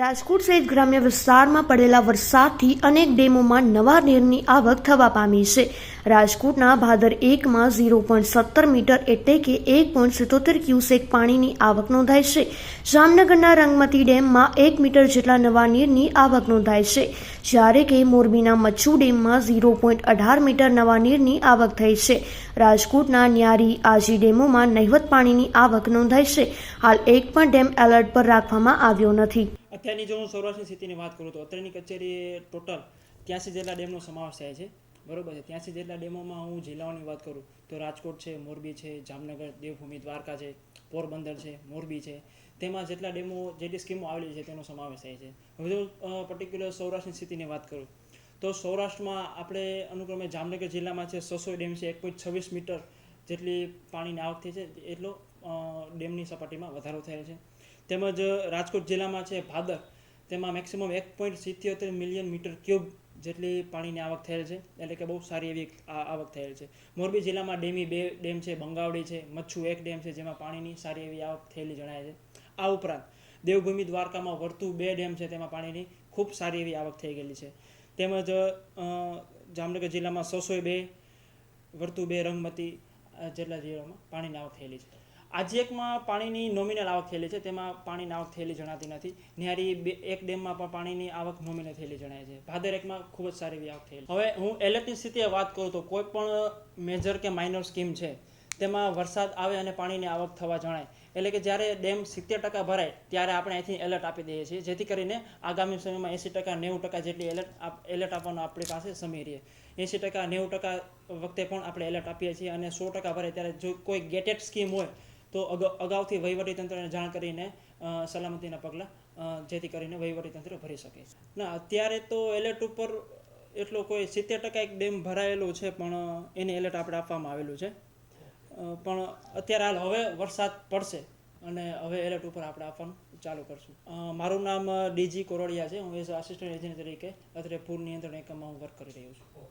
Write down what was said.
રાજકોટ સહિત ગ્રામ્ય વિસ્તારમાં પડેલા વરસાદથી અનેક ડેમોમાં નવા નીરની આવક થવા પામી છે. રાજકોટના ભાદર એકમાં ઝીરો પોઈન્ટ સત્તર મીટર એટલે કે એક પોઈન્ટ સિત્તોતેર ક્યુસેક પાણીની આવક નોંધાઈ છે. જામનગરના રંગમતી ડેમમાં એક મીટર જેટલા નવા નીરની આવક નોંધાઈ છે. જ્યારે કે મોરબીના મચ્છુ ડેમમાં ઝીરો પોઈન્ટ અઢાર મીટર નવા નીરની આવક થઈ છે. રાજકોટના ન્યારી આજી ડેમોમાં નહિવત પાણીની આવક નોંધાઈ છે. હાલ એક પણ ડેમ એલર્ટ પર રાખવામાં આવ્યો નથી. અત્યારની જો હું સૌરાષ્ટ્રની સ્થિતિની વાત કરું તો અત્યારની કચેરી ટોટલ ત્યાંસી જેટલા ડેમનો સમાવેશ થાય છે. બરોબર છે? ત્યાંસી જેટલા ડેમોમાં હું જિલ્લાઓની વાત કરું તો રાજકોટ છે, મોરબી છે, જામનગર, દેવભૂમિ, દ્વારકા છે, પોરબંદર છે, મોરબી છે. તેમાં જેટલા ડેમો જેટલી સ્કીમો આવેલી છે તેનો સમાવેશ થાય છે. હવે જો પર્ટિક્યુલર સૌરાષ્ટ્રની સ્થિતિની વાત કરું તો સૌરાષ્ટ્રમાં આપણે અનુક્રમે જામનગર જિલ્લામાં છે સસો ડેમ છે, એક પોઈન્ટ છવ્વીસ મીટર જેટલી પાણીની આવક થઈ છે. એટલો ડેમની સપાટીમાં વધારો થયેલ છે. તેમજ રાજકોટ જિલ્લામાં છે ભાદર, તેમાં મેક્સિમમ એક પોઈન્ટ સિત્યોતેર મિલિયન મીટર ક્યુબ જેટલી પાણીની આવક થયેલ છે. એટલે કે બહુ સારી એવી આવક થયેલ છે. મોરબી જિલ્લામાં ડેમી બે ડેમ છે, બંગાવડી છે, મચ્છુ એક ડેમ છે, જેમાં પાણીની સારી એવી આવક થયેલી જણાય છે. આ ઉપરાંત દેવભૂમિ દ્વારકામાં વર્તુ બે ડેમ છે, તેમાં પાણીની ખૂબ સારી એવી આવક થઈ ગયેલી છે. તેમજ જામનગર જિલ્લામાં સસોઈ બે, વર્તુ બે, રંગમતી જેટલા જિલ્લામાં પાણીની આવક થયેલી છે. આજેકમાં પાણીની નોમિનલ આવક થયેલી છે, તેમાં પાણીની આવક થયેલી જણાતી નથી. ન્યારી બે, એક ડેમમાં પણ પાણીની આવક નોમિનલ થયેલી જણાય છે. ભાદર એકમાં ખૂબ જ સારી એવી આવક થયેલી હવે હું એલર્ટની સ્થિતિએ વાત કરું તો કોઈ પણ મેજર કે માઇનર સ્કીમ છે, તેમાં વરસાદ આવે અને પાણીની આવક થવા જણાય. એટલે કે જ્યારે ડેમ સિત્તેર ટકા ભરાય, ત્યારે આપણે અહીંથી એલર્ટ આપી દઈએ છીએ. જેથી કરીને આગામી સમયમાં એંસી ટકા, નેવું ટકા જેટલી એલર્ટ એલર્ટ આપવાનો આપણી પાસે સમય રહે. એંસી ટકા, નેવું ટકા વખતે પણ આપણે એલર્ટ આપીએ છીએ અને સો ટકા ભરાય ત્યારે જો કોઈ ગેટેડ સ્કીમ હોય તો અગ- અગાઉથી વહીવટીતંત્રને જાણ કરીને સલામતીના પગલાં જેથી કરીને વહીવટીતંત્ર ભરી શકે. ના, અત્યારે તો એલર્ટ ઉપર એટલો કોઈ સિત્તેર ટકા એક ડેમ ભરાયેલો છે, પણ એને એલર્ટ આપણે આપવામાં આવેલું છે. પણ અત્યારે હાલ હવે વરસાદ પડશે અને હવે એલર્ટ ઉપર આપણે આપવાનું ચાલુ કરશું. મારું નામ ડીજી કોરોડિયા છે. હું એઝ આસિસ્ટન્ટ એજન્ટ તરીકે અત્યારે પૂર નિયંત્રણ એકમમાં હું વર્ક કરી રહ્યો છું.